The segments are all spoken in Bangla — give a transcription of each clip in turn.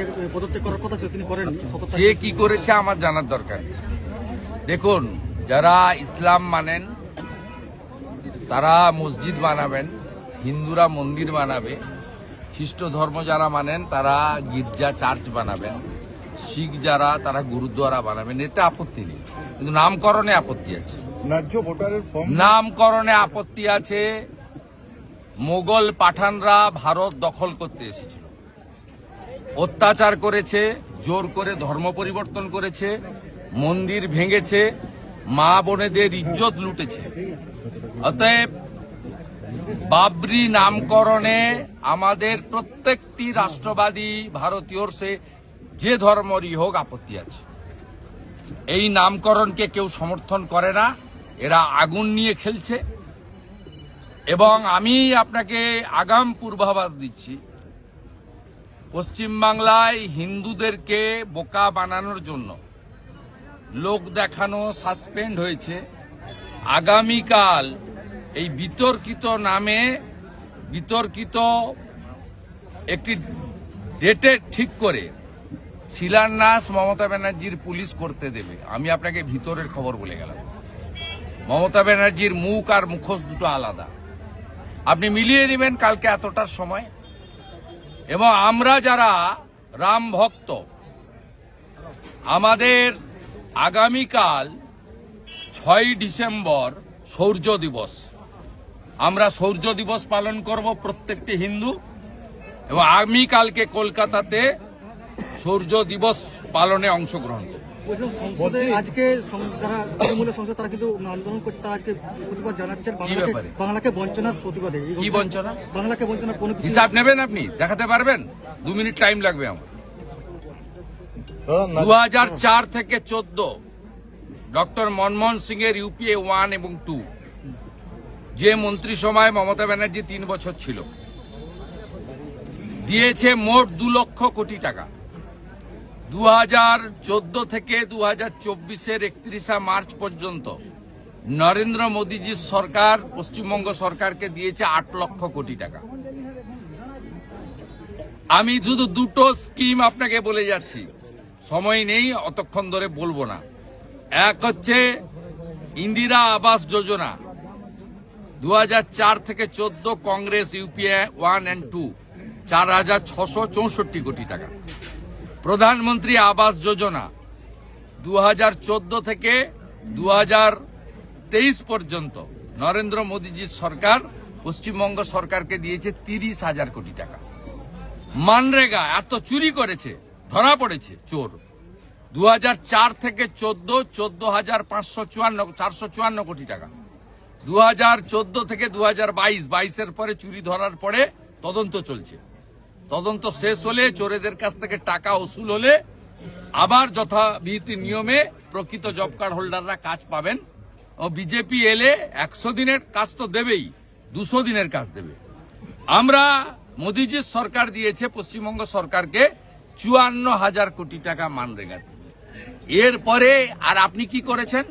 আজকে পদত্যাগ করার কথা ছিল তিনি করেননি সততা কি করেছে আমার জানার দরকার। দেখুন যারা ইসলাম মানেন তারা মসজিদ বানাবেন হিন্দুরা মন্দির বানাবে খ্রিস্ট ধর্ম যারা মানেন তারা গির্জা চার্চ বানাবেন শিখ যারা তারা গুরুদ্বারা বানাবেন এতে আপত্তি নেই। কিন্তু নামকরণে আপত্তি আছে। ন্যায্য ভোটারের নামকরণে আপত্তি আছে। মোগল পাঠানরা ভারত দখল করতে এসেছিল। অত্যাচার করেছে, জোর করে ধর্ম পরিবর্তন করেছে, মন্দির ভেঙেছে, মা বোনেদের ইজ্জত লুটেছে। অতএব বাবরি নামকরণে আমাদের প্রত্যেকটি রাষ্ট্রবাদী ভারতীয়র সে যে ধর্মরই হোক আপত্তি আছে। এই নামকরণকে কেউ সমর্থন করে না, এরা আগুন নিয়ে খেলছে। এবং আমি আপনাকে আগাম পূর্বাভাস দিচ্ছি পশ্চিমবাংলায় হিন্দুদেরকে বোকা বানানোর জন্য লোক দেখানো সাসপেন্ড হয়েছে। আগামীকাল এই বিতর্কিত নামে বিতর্কিত একটি ডেটে ঠিক করে শিলান্যাস মমতা ব্যানার্জির পুলিশ করতে দেবে। আমি আপনাকে ভিতরের খবর বলে গেলাম। মমতা ব্যানার্জির মুখ আর মুখোশ দুটো আলাদা। আপনি মিলিয়ে নেবেন কালকে এতটার সময়? এবং আমরা যারা রাম ভক্ত, আমাদের আগামীকাল ছয় ডিসেম্বর সৌর্য দিবস। আমরা সৌর্য দিবস পালন করব প্রত্যেকটি হিন্দু এবং আগামীকালকে কলকাতাতে সৌর্য দিবস পালনে অংশগ্রহণ করব। বলছিলাম সংসদে আজকে সং- যারা তৃণমূলের সংসদ তারা কিন্তু আন্দোলন করছে তারা আজকে প্রতিবাদ জানাচ্ছেন বাংলাকে বঞ্চনার প্রতিবাদে। কি বঞ্চনা? বাংলাকে বঞ্চনার কোনো হিসাব নেবেন আপনি? দেখাতে পারবেন? দু মিনিট টাইম লাগবে আমার। দু থেকে চোদ্দ ডক্টর মনমোহন সিং এর ইউপিএ ওয়ান এবং টু যে মন্ত্রিসভায় মমতা ব্যানার্জি তিন বছর ছিল দিয়েছে মোট দু লক্ষ কোটি টাকা। দু হাজার চোদ্দ থেকে দু হাজার চব্বিশের একত্রিশা মার্চ পর্যন্ত নরেন্দ্র মোদীজির সরকার, পশ্চিমবঙ্গ সরকারকে দিয়েছে আট লক্ষ কোটি টাকা। আমি শুধু দুটো স্কিম আপনাকে বলে যাচ্ছি। সময় নেই, অতক্ষণ ধরে বলব না। এক হচ্ছে ইন্দিরা আবাস যোজনা। দু হাজার চার থেকে চোদ্দ Congress, UPA one and two, চার হাজার ছশো চৌষট্টি কোটি টাকা। প্রধানমন্ত্রী আবাস যোজনা দু হাজার চোদ্দ থেকে দু পর্যন্ত নরেন্দ্র মোদীজির সরকার পশ্চিমবঙ্গ সরকারকে দিয়েছে তিরিশ হাজার কোটি টাকা। মানরেগা এত চুরি করেছে, ধরা পড়েছে, চোর। দু হাজার চার থেকে চোদ্দ চোদ্দ হাজার পাঁচশো চুয়ান্ন, চারশো চুয়ান্ন কোটি টাকা। দু থেকে দু হাজার বাইশ, বাইশের পরে চুরি ধরার পরে তদন্ত চলছে। তদন্ত শেষ হলে চোরেদের কাছ থেকে টাকা ওসুল হলে আবার যথাবিহিত নিয়মে প্রকৃত জব কার্ড হোল্ডাররা কাজ পাবেন ও বিজেপি এলে একশো দিনের কাজ তো দেবেই, দুশো দিনের কাজ দেবে। আমরা মোদীজির সরকার দিয়েছে, পশ্চিমবঙ্গ সরকারকে চুয়ান্ন হাজার কোটি টাকা মানরেগাতে এরপরে আর আপনি কি করেছেন?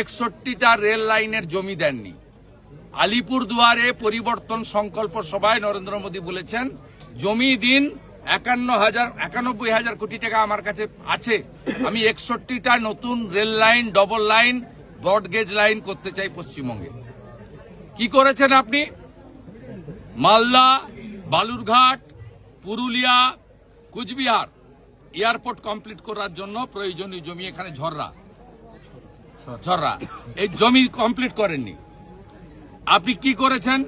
একষট্টিটা রেল লাইনের জমি দেননি। আলিপুর দুয়ারে পরিবর্তন সংকল্প সভায় নরেন্দ্র মোদী বলেছেন জমি দিন একান্ন হাজার, একানব্বই হাজার কোটি টাকা আমার কাছে আছে। আমি একষট্টিটা নতুন rail line, double line broad gauge line করতে চাই পশ্চিমবঙ্গে। কি করেছেন আপনি? মালদা, বালুরঘাট, পুরুলিয়া, কুচবিহার। এয়ারপোর্ট কমপ্লিট করার জন্য প্রয়োজনীয় জমি এখানে ঝররা। ঝররা। এই জমি কমপ্লিট করেননি। আপনি কি করেছেন?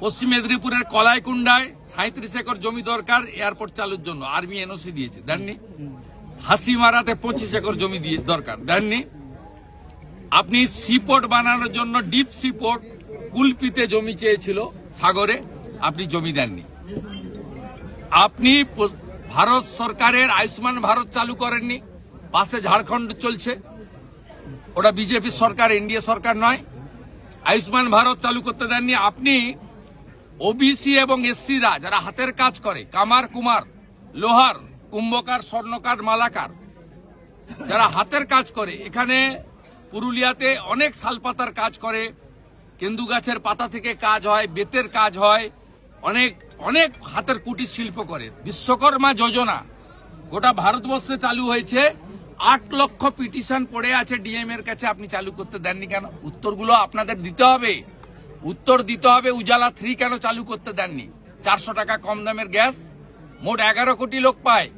পশ্চিম মেদিনীপুরের কলাইকুণ্ডায় সাঁত্রিশ একর জমি দরকার এয়ারপোর্ট চালুর জন্য। আর্মি এনওসি দিয়েছে। দেননি? হাসিমারাতে পঁচিশ একর জমি দিয়ে দরকার। দেননি? আপনি সিপোর্ট বানানোর জন্য ডিপ সিপোর্ট কুলপিতে জমি চেয়েছিল সাগরে। আপনি জমি দেননি। আপনি ভারত সরকারের আয়ুষ্মান ভারত চালু করেননি। পাশে ঝাড়খণ্ড চলছে। ওটা বিজেপি সরকার, এনডিএ সরকার নয়। আয়ুষ্মান ভারত চালু করতে দেননি। আপনি ওবিসি এবং এসসিরা যারা হাতের কাজ করে, কামার কুমার, লোহার, কুম্ভকার, স্বর্ণকার, মালাকার, যারা হাতের কাজ করে, এখানে পুরুলিয়াতে অনেক শালপাতার কাজ করে, কেন্দু গাছের পাতা থেকে কাজ হয়, বেতের কাজ হয়, অনেক অনেক হাতের কুটির শিল্প করে। বিশ্বকর্মা যোজনা, গোটা ভারতবর্ষে চালু হয়েছে। আট লক্ষ পিটিশন পড়ে আছে ডিএম এর কাছে আপনি চালু করতে দেননি কেন? উত্তরগুলো আপনাদের দিতে হবে। উত্তর দিতে হবে উজালা থ্রি কেন চালু করতে দেননি? চারশো টাকা কম দামের গ্যাস মোট এগারো কোটি লোক পায়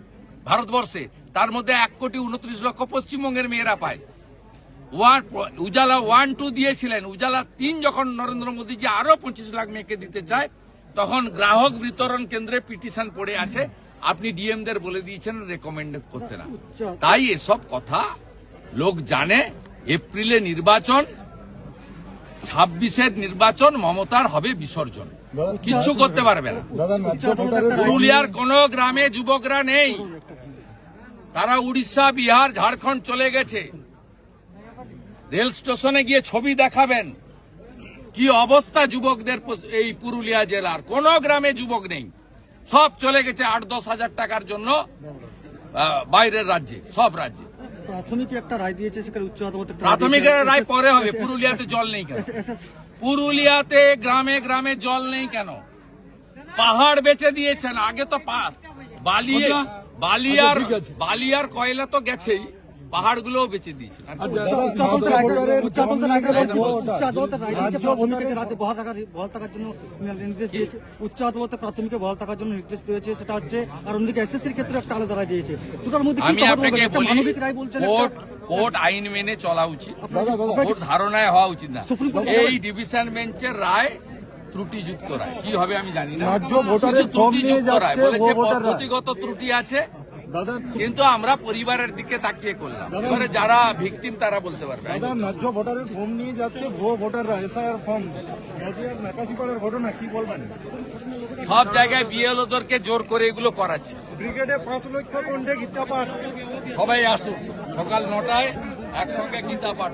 ভারতবর্ষে। তার মধ্যে এক কোটি উনত্রিশ লক্ষ পশ্চিমবঙ্গের মেয়েরা পায়। ওয়ান উজালা ওয়ান টু দিয়েছিলেন। উজালা তিন যখন নরেন্দ্র মোদীজি আরও পঁচিশ লাখ মেয়েকে দিতে চায় তখন গ্রাহক বিতরণ কেন্দ্রে পিটিশন পড়ে আছে। আপনি ডিএমদের বলে দিয়েছেন রেকমেন্ড করতে না। তাই এসব কথা লোক জানে। এপ্রিলে নির্বাচন ছাব্বিশের নির্বাচন মমতার হবে বিসর্জন। কিচ্ছু করতে পারবে না। পুরুলিয়ার কোন গ্রামে যুবকরা নেই। তারা উড়িষ্যা বিহার ঝাড়খণ্ড চলে গেছে। রেল স্টেশনে গিয়ে ছবি দেখাবেন। কি অবস্থা যুবকদের এই পুরুলিয়া জেলার? কোন গ্রামে যুবক নেই। সব চলে গেছে আট দশ হাজার টাকার জন্য বাইরের রাজ্যে সব রাজ্যে। প্রাথমিক একটা রায় দিয়েছে সেখানে উচ্চ আদালত প্রাথমিক রায় পরে হবে পুরুলিয়াতে জল নেই কেন? এস- এস- এস- পুরুলিয়াতে গ্রামে গ্রামে জল নেই কেন? পাহাড় বেচে দিয়েছেন আগে তো পা- বালি বালিয়ার বালিয়ার কয়লা তো গেছেই। বেচে উচ্চ বলছে- উচ্চ আদালতের রায় দিয়েছে প্রাথমিকে বহাল থাকার জন্য নির্দেশ দিয়েছে উচ্চ আদালতে প্রাথমিকে বহাল থাকার জন্য নির্দেশ দিয়েছে সেটা হচ্ছে আর অন্যদিকে এসএসসির ক্ষেত্রে একটা আলাদা রায় দিয়েছে। দুটোর মধ্যে আমি আপনাকে মানবিক রায় বলছেন কোর্ট কোর্ট আইন মেনে চলা উচিত। কোর্ট ধারণায় হওয়া উচিত না। এই ডিভিশন বেঞ্চের রায় ত্রুটিযুক্ত রায়। কি হবে আমি জানি না। ত্রুটিযুক্ত রায়। বলেছে পদ্ধতিগত ত্রুটি আছে কিন্তু আমরা পরিবারের দিকে তাকিয়ে করলাম। এবারে যারা ভিকটিম তারা বলতে পারবে। দাদা ন্যায্য ভোটারের ফর্ম নিয়ে যাচ্ছে ভুয়ো ভোটাররা এসআইআর ফর্ম নাকাশিপাড়ার ঘটনা কি বলবেন? সব জায়গায় বিএলওদেরকে জোর করে এগুলো করাচ্ছে। ব্রিগেডে পাঁচ লক্ষ কণ্ঠে গীতা পাঠ। সবাই আসুক। সকাল নটায় একসঙ্গে গীতা পাঠ